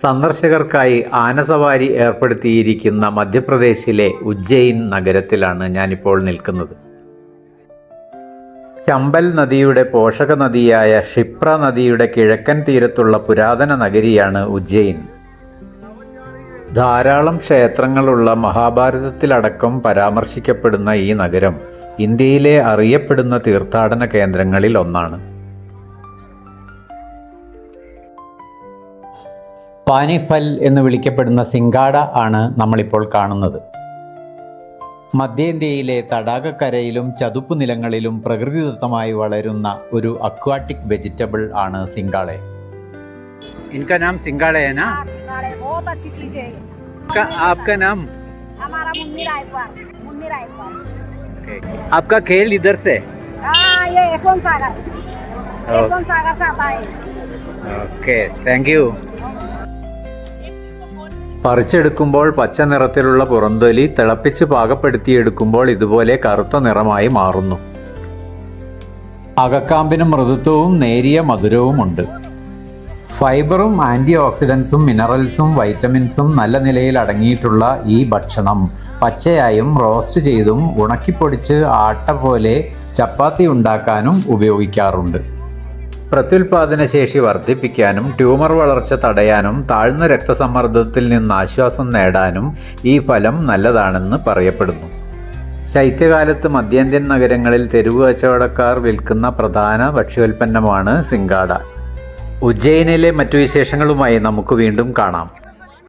സന്ദർശകർക്കായി ആനസവാരി ഏർപ്പെടുത്തിയിരിക്കുന്ന മധ്യപ്രദേശിലെ ഉജ്ജയിൻ നഗരത്തിലാണ് ഞാനിപ്പോൾ നിൽക്കുന്നത്. ചമ്പൽ നദിയുടെ പോഷക നദിയായ ക്ഷിപ്ര നദിയുടെ കിഴക്കൻ തീരത്തുള്ള പുരാതന നഗരിയാണ് ഉജ്ജയിൻ. ധാരാളം ക്ഷേത്രങ്ങളുള്ള മഹാഭാരതത്തിലടക്കം പരാമർശിക്കപ്പെടുന്ന ഈ നഗരം ഇന്ത്യയിലെ അറിയപ്പെടുന്ന തീർത്ഥാടന കേന്ദ്രങ്ങളിൽ ഒന്നാണ്. പാനിഫൽ എന്ന് വിളിക്കപ്പെടുന്ന സിംഗാഡ ആണ് നമ്മളിപ്പോൾ കാണുന്നത് മധ്യേന്ത്യയിലെ തടാകക്കരയിലും ചതുപ്പ് നിലങ്ങളിലും പ്രകൃതിദത്തമായി വളരുന്ന ഒരു അക്വാട്ടിക് വെജിറ്റബിൾ ആണ് സിംഗാളെ इनका नाम सिंगाड़ा है ना हाँ, सिंगाड़े बहुत अच्छी चीज है ये। का, आपका नाम हमारा मुन्नी रायपुर मुन्नी रायपुर आपका खेल इधर से हाँ ये यशवंत सागर यशवंत सागर से आता है ഓക്കെ താങ്ക് യു പറിച്ചെടുക്കുമ്പോൾ പച്ച നിറത്തിലുള്ള പുറന്തൊലി തിളപ്പിച്ച് പാകപ്പെടുത്തിയെടുക്കുമ്പോൾ ഇതുപോലെ കറുത്ത നിറമായി മാറുന്നു. അകക്കാമ്പിന് മൃദുത്വവും നേരിയ മധുരവുമുണ്ട്. ഫൈബറും ആന്റി ഓക്സിഡൻസും മിനറൽസും വൈറ്റമിൻസും നല്ല നിലയിൽ അടങ്ങിയിട്ടുള്ള ഈ ഭക്ഷണം പച്ചയായും റോസ്റ്റ് ചെയ്തും ഉണക്കിപ്പൊടിച്ച് ആട്ട പോലെ ചപ്പാത്തി ഉണ്ടാക്കാനും ഉപയോഗിക്കാറുണ്ട്. പ്രത്യുൽപാദന ശേഷി വർദ്ധിപ്പിക്കാനും ട്യൂമർ വളർച്ച തടയാനും താഴ്ന്ന രക്തസമ്മർദ്ദത്തിൽ നിന്ന് ആശ്വാസം നേടാനും ഈ ഫലം നല്ലതാണെന്ന് പറയപ്പെടുന്നു. ശൈത്യകാലത്ത് മധ്യേന്ത്യൻ നഗരങ്ങളിൽ തെരുവ് കച്ചവടക്കാർ വിൽക്കുന്ന പ്രധാന ഭക്ഷ്യോൽപ്പന്നമാണ് സിംഗാട ഉജ്ജയിനിലെ മറ്റു വിശേഷങ്ങളുമായി നമുക്ക് വീണ്ടും കാണാം.